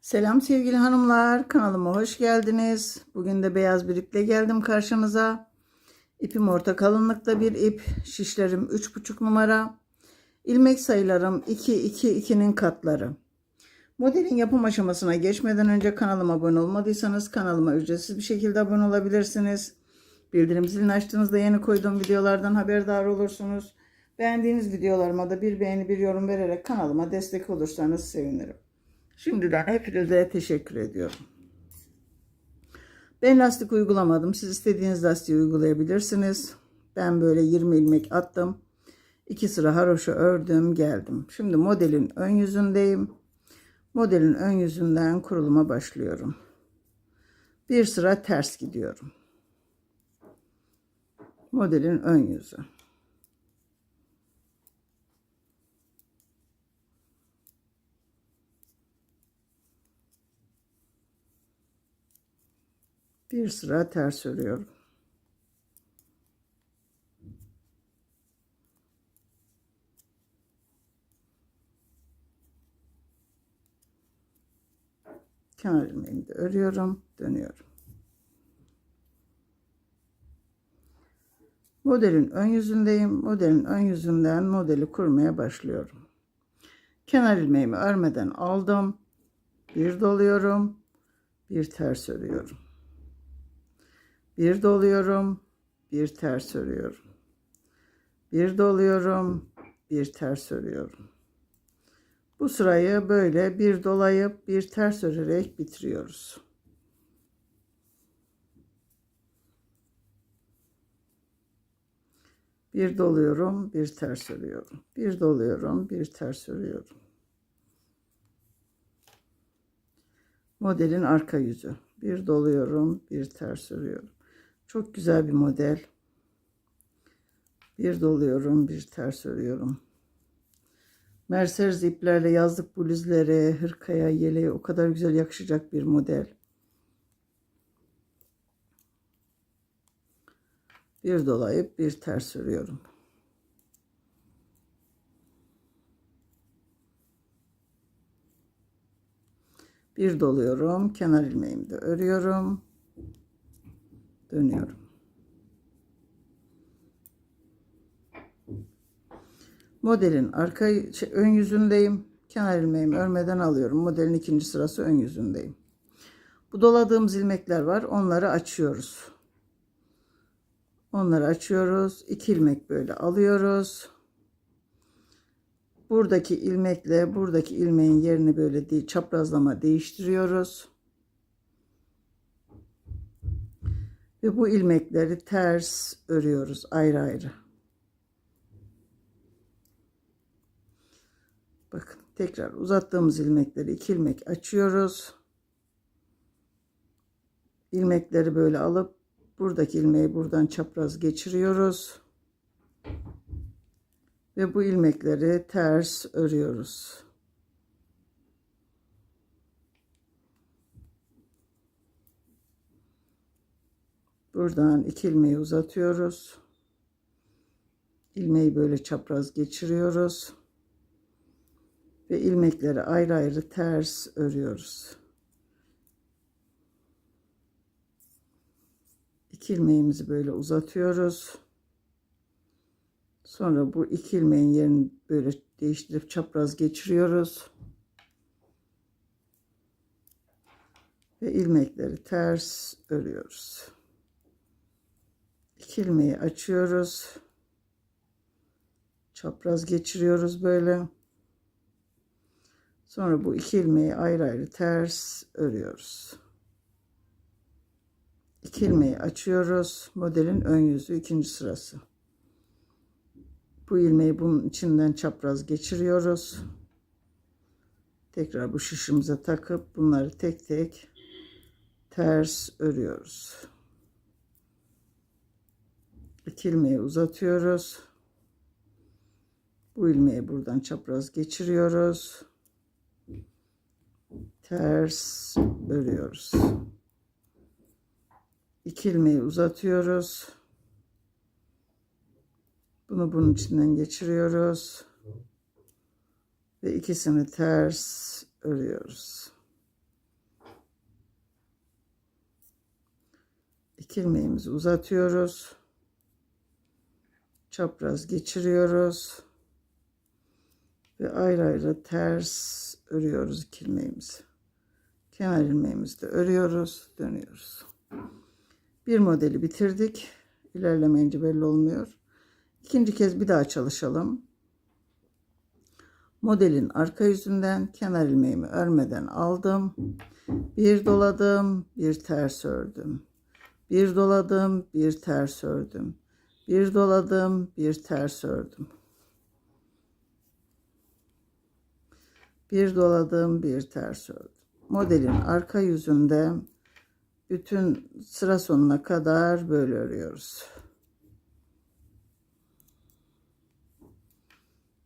Selam sevgili hanımlar, kanalıma hoş geldiniz. Bugün de beyaz bir iple geldim karşınıza. İpim orta kalınlıkta bir ip, şişlerim 3,5 numara. İlmek sayılarım 2, 2, 2'nin katları. Modelin yapım aşamasına geçmeden önce kanalıma abone olmadıysanız kanalıma ücretsiz bir şekilde abone olabilirsiniz. Bildirim zilini açtığınızda yeni koyduğum videolardan haberdar olursunuz. Beğendiğiniz videolarıma da bir beğeni bir yorum vererek kanalıma destek olursanız sevinirim. Şimdiden hepinize teşekkür ediyorum. Ben lastik uygulamadım. Siz istediğiniz lastiği uygulayabilirsiniz. Ben böyle 20 ilmek attım. 2 sıra haroşa ördüm geldim. Şimdi modelin ön yüzündeyim. Modelin ön yüzünden kuruluma başlıyorum. Bir sıra ters gidiyorum. Modelin ön yüzü. Bir sıra ters örüyorum. Kenar ilmeğimi de örüyorum, dönüyorum. Modelin ön yüzündeyim. Modelin ön yüzünden modeli kurmaya başlıyorum. Kenar ilmeğimi örmeden aldım. Bir doluyorum. Bir ters örüyorum. Bir doluyorum, bir ters örüyorum. Bir doluyorum, bir ters örüyorum. Bu sırayı böyle bir dolayıp bir ters örerek bitiriyoruz. Bir doluyorum, bir ters örüyorum. Bir doluyorum, bir ters örüyorum. Modelin arka yüzü. Bir doluyorum, bir ters örüyorum. Çok güzel bir model. Bir doluyorum, bir ters örüyorum. Mercedes iplerle yazlık bluzlere, hırkaya, yeleğe o kadar güzel yakışacak bir model. Bir dolayıp bir ters örüyorum. Bir doluyorum, kenar ilmeğimi de örüyorum dönüyorum. Modelin arka şey, ön yüzündeyim. Kenar ilmeğimi örmeden alıyorum. Modelin ikinci sırası ön yüzündeyim. Bu doladığımız ilmekler var. Onları açıyoruz. Onları açıyoruz. İki ilmek böyle alıyoruz. Buradaki ilmekle buradaki ilmeğin yerini böyle çaprazlama değiştiriyoruz. Ve bu ilmekleri ters örüyoruz ayrı ayrı. Bakın tekrar uzattığımız ilmekleri iki ilmek açıyoruz. İlmekleri böyle alıp buradaki ilmeği buradan çapraz geçiriyoruz. Ve bu ilmekleri ters örüyoruz. Buradan iki ilmeği uzatıyoruz. İlmeği böyle çapraz geçiriyoruz. Ve ilmekleri ayrı ayrı ters örüyoruz. İki ilmeğimizi böyle uzatıyoruz. Sonra bu iki ilmeğin yerini böyle değiştirip çapraz geçiriyoruz. Ve ilmekleri ters örüyoruz. İki ilmeği açıyoruz. Çapraz geçiriyoruz böyle. Sonra bu iki ilmeği ayrı ayrı ters örüyoruz. İki ilmeği açıyoruz. Modelin ön yüzü ikinci sırası. Bu ilmeği bunun içinden çapraz geçiriyoruz. Tekrar bu şişimize takıp bunları tek tek ters örüyoruz. İki ilmeği uzatıyoruz. Bu ilmeği buradan çapraz geçiriyoruz. Ters örüyoruz. İki ilmeği uzatıyoruz. Bunu bunun içinden geçiriyoruz. Ve ikisini ters örüyoruz. İki ilmeğimizi uzatıyoruz. Çapraz geçiriyoruz. Ve ayrı ayrı ters örüyoruz iki ilmeğimizi. Kenar ilmeğimizi de örüyoruz, dönüyoruz. Bir modeli bitirdik. İlerlemeyince belli olmuyor. İkinci kez bir daha çalışalım. Modelin arka yüzünden kenar ilmeğimi örmeden aldım. Bir doladım, bir ters ördüm. Bir doladım, bir ters ördüm. Bir doladım, bir ters ördüm. Bir doladım, bir ters ördüm. Modelin arka yüzünde bütün sıra sonuna kadar böyle örüyoruz.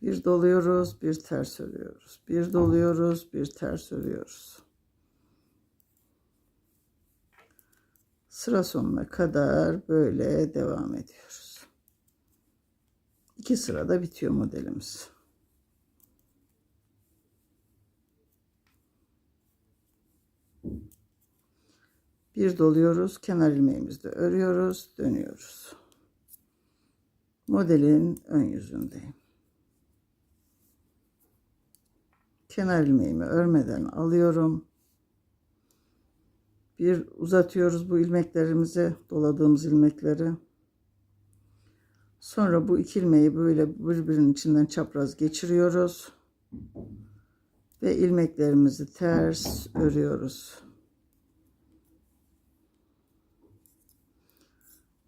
Bir doluyoruz, bir ters örüyoruz. Bir doluyoruz, bir ters örüyoruz. Sıra sonuna kadar böyle devam ediyoruz. İki sırada bitiyor modelimiz. Bir doluyoruz, kenar ilmeğimizde örüyoruz, dönüyoruz. Modelin ön yüzündeyim. Kenar ilmeğimi örmeden alıyorum. Bir uzatıyoruz bu ilmeklerimizi, doladığımız ilmekleri. Sonra bu iki ilmeği böyle birbirinin içinden çapraz geçiriyoruz. Ve ilmeklerimizi ters örüyoruz.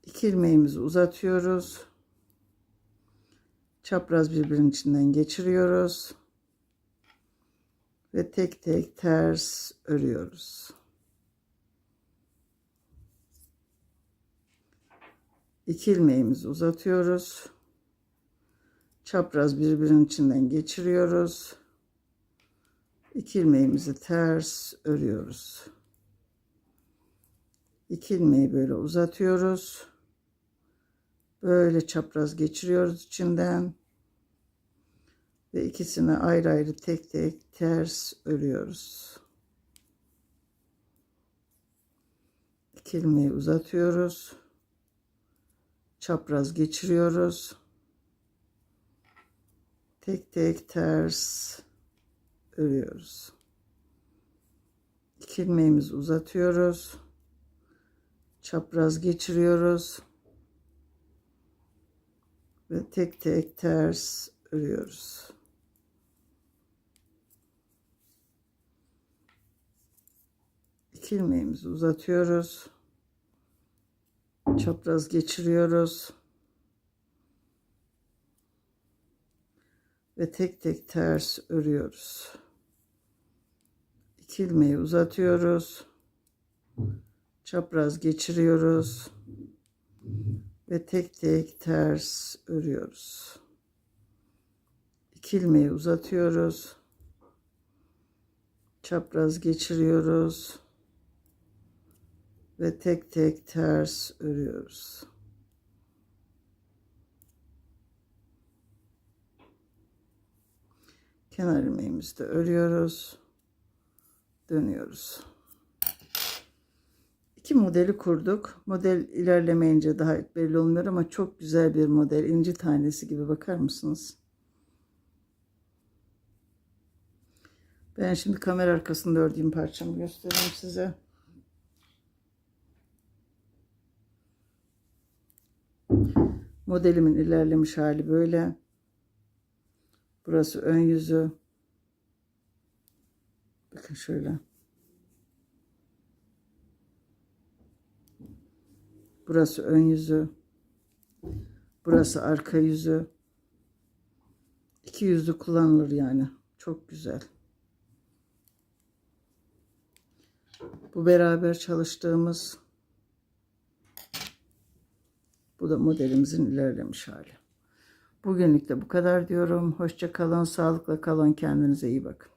İki ilmeğimizi uzatıyoruz. Çapraz birbirinin içinden geçiriyoruz. Ve tek tek ters örüyoruz. İki ilmeğimizi uzatıyoruz. Çapraz birbirinin içinden geçiriyoruz. İki ilmeğimizi ters örüyoruz. İki ilmeği böyle uzatıyoruz. Böyle çapraz geçiriyoruz içinden. Ve ikisini ayrı ayrı tek tek ters örüyoruz. İki ilmeği uzatıyoruz. Çapraz geçiriyoruz. Tek tek ters örüyoruz. İki ilmeğimizi uzatıyoruz. Çapraz geçiriyoruz ve tek tek ters örüyoruz. İki ilmeğimizi uzatıyoruz. Çapraz geçiriyoruz. Ve tek tek ters örüyoruz. İki ilmeği uzatıyoruz. Çapraz geçiriyoruz ve tek tek ters örüyoruz. İki ilmeği uzatıyoruz. Çapraz geçiriyoruz ve tek tek ters örüyoruz. Kenar ilmeğimizi de örüyoruz. Dönüyoruz. İki modeli kurduk. Model ilerlemeyince daha belli olmuyor ama çok güzel bir model. İnci tanesi gibi bakar mısınız? Ben şimdi kamera arkasında ördüğüm parçamı göstereyim size. Modelimin ilerlemiş hali böyle. Burası ön yüzü. Bakın şöyle. Burası ön yüzü. Burası arka yüzü. İki yüzlü kullanılır yani. Çok güzel. Bu beraber çalıştığımız bu da modelimizin ilerlemiş hali. Bugünlük de bu kadar diyorum. Hoşça kalın, sağlıkla kalın, kendinize iyi bakın.